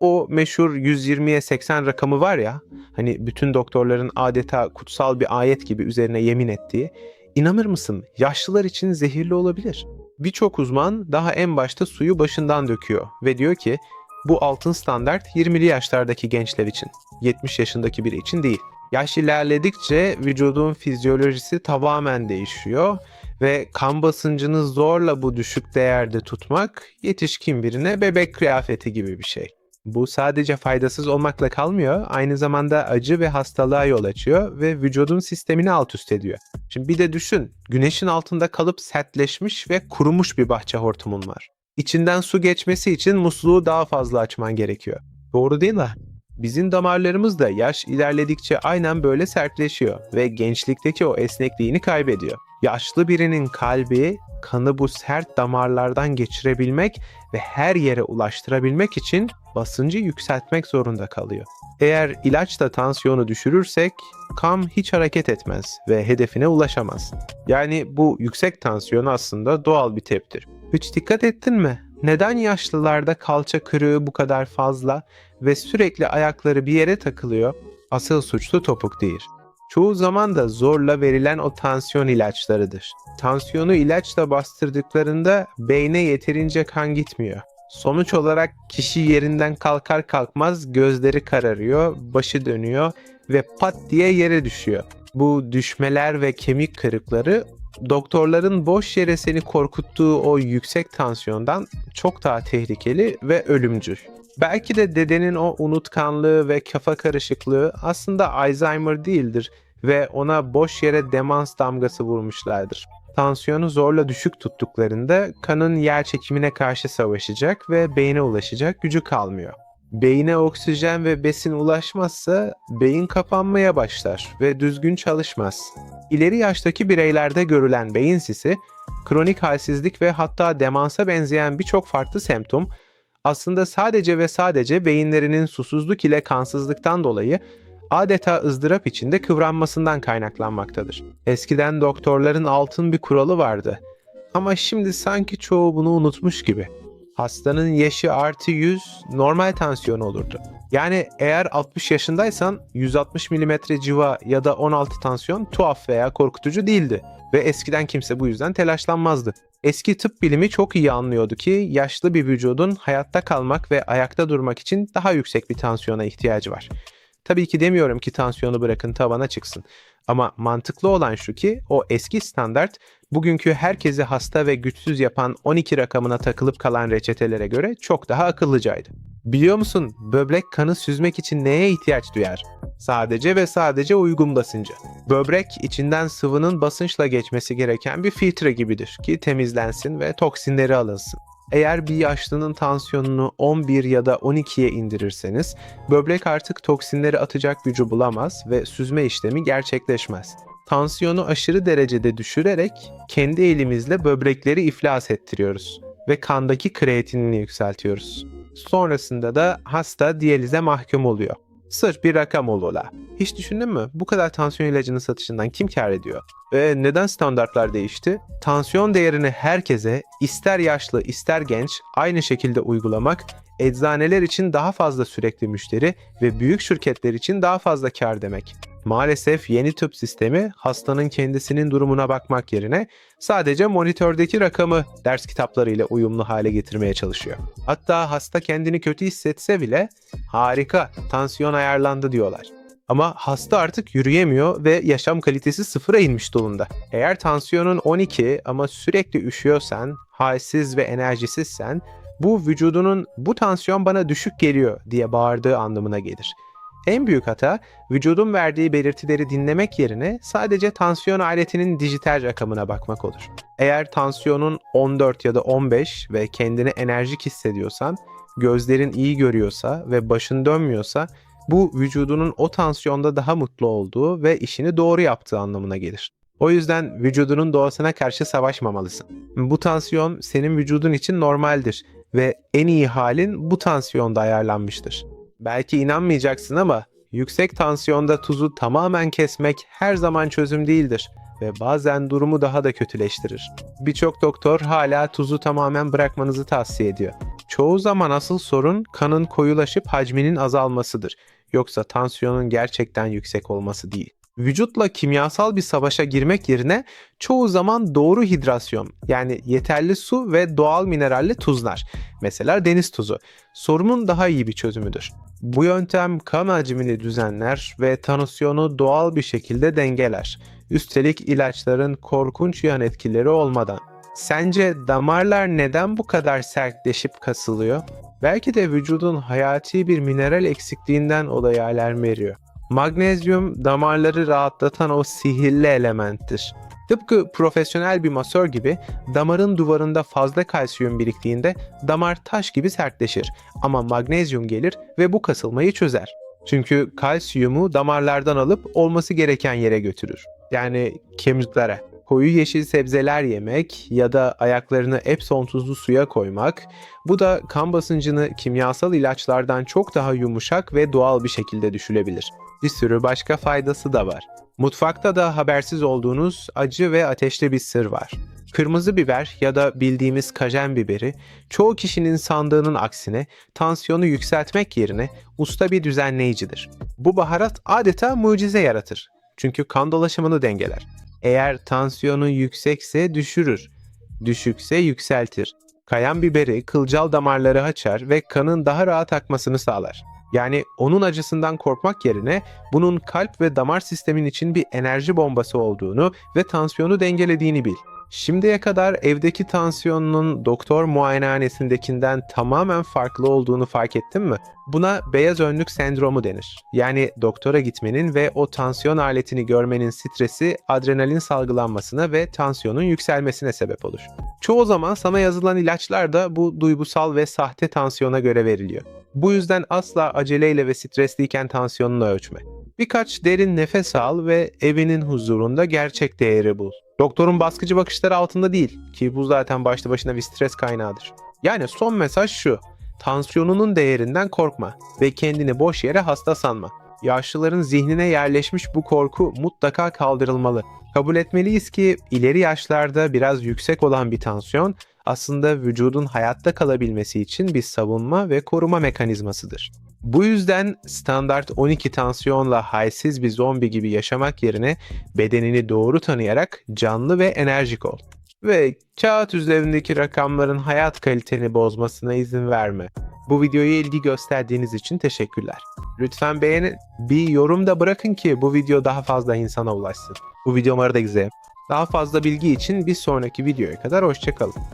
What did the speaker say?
O meşhur 120'ye 80 rakamı var ya, hani bütün doktorların adeta kutsal bir ayet gibi üzerine yemin ettiği, inanır mısın yaşlılar için zehirli olabilir. Birçok uzman daha en başta suyu başından döküyor ve diyor ki bu altın standart 20'li yaşlardaki gençler için, 70 yaşındaki biri için değil. Yaş ilerledikçe vücudun fizyolojisi tamamen değişiyor ve kan basıncını zorla bu düşük değerde tutmak yetişkin birine bebek kıyafeti gibi bir şey. Bu sadece faydasız olmakla kalmıyor, aynı zamanda acı ve hastalığa yol açıyor ve vücudun sistemini alt üst ediyor. Şimdi bir de düşün, güneşin altında kalıp sertleşmiş ve kurumuş bir bahçe hortumun var. İçinden su geçmesi için musluğu daha fazla açman gerekiyor. Doğru değil mi? Bizim damarlarımız da yaş ilerledikçe aynen böyle sertleşiyor ve gençlikteki o esnekliğini kaybediyor. Yaşlı birinin kalbi kanı bu sert damarlardan geçirebilmek ve her yere ulaştırabilmek için basıncı yükseltmek zorunda kalıyor. Eğer ilaçla tansiyonu düşürürsek kan hiç hareket etmez ve hedefine ulaşamaz. Yani bu yüksek tansiyon aslında doğal bir teptir. Hiç dikkat ettin mi? Neden yaşlılarda kalça kırığı bu kadar fazla ve sürekli ayakları bir yere takılıyor? Asıl suçlu topuk değil. Çoğu zaman da zorla verilen o tansiyon ilaçlarıdır. Tansiyonu ilaçla bastırdıklarında beyne yeterince kan gitmiyor. Sonuç olarak kişi yerinden kalkar kalkmaz gözleri kararıyor, başı dönüyor ve pat diye yere düşüyor. Bu düşmeler ve kemik kırıkları doktorların boş yere seni korkuttuğu o yüksek tansiyondan çok daha tehlikeli ve ölümcül. Belki de dedenin o unutkanlığı ve kafa karışıklığı aslında Alzheimer değildir ve ona boş yere demans damgası vurmuşlardır. Tansiyonu zorla düşük tuttuklarında kanın yer çekimine karşı savaşacak ve beyne ulaşacak gücü kalmıyor. Beyine oksijen ve besin ulaşmazsa beyin kapanmaya başlar ve düzgün çalışmaz. İleri yaştaki bireylerde görülen beyin sisi, kronik halsizlik ve hatta demansa benzeyen birçok farklı semptom aslında sadece ve sadece beyinlerinin susuzluk ile kansızlıktan dolayı adeta ızdırap içinde kıvranmasından kaynaklanmaktadır. Eskiden doktorların altın bir kuralı vardı. Ama şimdi sanki çoğu bunu unutmuş gibi. Hastanın yaşı artı 100 normal tansiyon olurdu. Yani eğer 60 yaşındaysan 160 mm civa ya da 16 tansiyon tuhaf veya korkutucu değildi. Ve eskiden kimse bu yüzden telaşlanmazdı. Eski tıp bilimi çok iyi anlıyordu ki yaşlı bir vücudun hayatta kalmak ve ayakta durmak için daha yüksek bir tansiyona ihtiyacı var. Tabii ki demiyorum ki tansiyonu bırakın tavana çıksın. Ama mantıklı olan şu ki o eski standart bugünkü herkesi hasta ve güçsüz yapan 12 rakamına takılıp kalan reçetelere göre çok daha akıllıcaydı. Biliyor musun böbrek kanı süzmek için neye ihtiyaç duyar? Sadece ve sadece uygun basınca. Böbrek içinden sıvının basınçla geçmesi gereken bir filtre gibidir ki temizlensin ve toksinleri alınsın. Eğer bir yaşlının tansiyonunu 11 ya da 12'ye indirirseniz böbrek artık toksinleri atacak gücü bulamaz ve süzme işlemi gerçekleşmez. Tansiyonu aşırı derecede düşürerek kendi elimizle böbrekleri iflas ettiriyoruz ve kandaki kreatinini yükseltiyoruz. Sonrasında da hasta diyalize mahkum oluyor. Sırf bir rakam olula. Hiç düşündün mü? Bu kadar tansiyon ilacının satışından kim kar ediyor? Ve neden standartlar değişti? Tansiyon değerini herkese, ister yaşlı ister genç aynı şekilde uygulamak, eczaneler için daha fazla sürekli müşteri ve büyük şirketler için daha fazla kar demek. Maalesef yeni tıp sistemi hastanın kendisinin durumuna bakmak yerine sadece monitördeki rakamı ders kitaplarıyla uyumlu hale getirmeye çalışıyor. Hatta hasta kendini kötü hissetse bile harika tansiyon ayarlandı diyorlar. Ama hasta artık yürüyemiyor ve yaşam kalitesi sıfıra inmiş durumda. Eğer tansiyonun 12 ama sürekli üşüyorsan, halsiz ve enerjisizsen bu vücudunun bu tansiyon bana düşük geliyor diye bağırdığı anlamına gelir. En büyük hata vücudun verdiği belirtileri dinlemek yerine sadece tansiyon aletinin dijital rakamına bakmak olur. Eğer tansiyonun 14 ya da 15 ve kendini enerjik hissediyorsan, gözlerin iyi görüyorsa ve başın dönmüyorsa bu vücudunun o tansiyonda daha mutlu olduğu ve işini doğru yaptığı anlamına gelir. O yüzden vücudunun doğasına karşı savaşmamalısın. Bu tansiyon senin vücudun için normaldir ve en iyi halin bu tansiyonda ayarlanmıştır. Belki inanmayacaksın ama yüksek tansiyonda tuzu tamamen kesmek her zaman çözüm değildir ve bazen durumu daha da kötüleştirir. Birçok doktor hala tuzu tamamen bırakmanızı tavsiye ediyor. Çoğu zaman asıl sorun kanın koyulaşıp hacminin azalmasıdır. Yoksa tansiyonun gerçekten yüksek olması değil. Vücutla kimyasal bir savaşa girmek yerine çoğu zaman doğru hidrasyon yani yeterli su ve doğal mineralli tuzlar mesela deniz tuzu sorunun daha iyi bir çözümüdür. Bu yöntem kan hacmini düzenler ve tansiyonu doğal bir şekilde dengeler. Üstelik ilaçların korkunç yan etkileri olmadan. Sence damarlar neden bu kadar sertleşip kasılıyor? Belki de vücudun hayati bir mineral eksikliğinden dolayı alarm veriyor. Magnezyum damarları rahatlatan o sihirli elementtir. Tıpkı profesyonel bir masör gibi damarın duvarında fazla kalsiyum biriktiğinde damar taş gibi sertleşir. Ama magnezyum gelir ve bu kasılmayı çözer. Çünkü kalsiyumu damarlardan alıp olması gereken yere götürür. Yani kemiklere. Koyu yeşil sebzeler yemek ya da ayaklarını Epsom tuzlu suya koymak, bu da kan basıncını kimyasal ilaçlardan çok daha yumuşak ve doğal bir şekilde düşürebilir. Bir sürü başka faydası da var. Mutfakta da habersiz olduğunuz acı ve ateşli bir sır var. Kırmızı biber ya da bildiğimiz kajen biberi çoğu kişinin sandığının aksine tansiyonu yükseltmek yerine usta bir düzenleyicidir. Bu baharat adeta mucize yaratır. Çünkü kan dolaşımını dengeler. Eğer tansiyonu yüksekse düşürür, düşükse yükseltir. Kayan biberi kılcal damarları açar ve kanın daha rahat akmasını sağlar. Yani onun acısından korkmak yerine bunun kalp ve damar sistemin için bir enerji bombası olduğunu ve tansiyonu dengelediğini bil. Şimdiye kadar evdeki tansiyonunun doktor muayenehanesindekinden tamamen farklı olduğunu fark ettin mi? Buna beyaz önlük sendromu denir. Yani doktora gitmenin ve o tansiyon aletini görmenin stresi adrenalin salgılanmasına ve tansiyonun yükselmesine sebep olur. Çoğu zaman sana yazılan ilaçlar da bu duygusal ve sahte tansiyona göre veriliyor. Bu yüzden asla aceleyle ve stresliyken tansiyonunu ölçme. Birkaç derin nefes al ve evinin huzurunda gerçek değeri bul. Doktorun baskıcı bakışları altında değil ki bu zaten başlı başına bir stres kaynağıdır. Yani son mesaj şu. Tansiyonunun değerinden korkma ve kendini boş yere hasta sanma. Yaşlıların zihnine yerleşmiş bu korku mutlaka kaldırılmalı. Kabul etmeliyiz ki ileri yaşlarda biraz yüksek olan bir tansiyon aslında vücudun hayatta kalabilmesi için bir savunma ve koruma mekanizmasıdır. Bu yüzden standart 12 tansiyonla halsiz bir zombi gibi yaşamak yerine bedenini doğru tanıyarak canlı ve enerjik ol. Ve kağıt üzerindeki rakamların hayat kaliteni bozmasına izin verme. Bu videoya ilgi gösterdiğiniz için teşekkürler. Lütfen beğenin, bir yorum da bırakın ki bu video daha fazla insana ulaşsın. Bu videoları da izleyin. Daha fazla bilgi için bir sonraki videoya kadar hoşçakalın.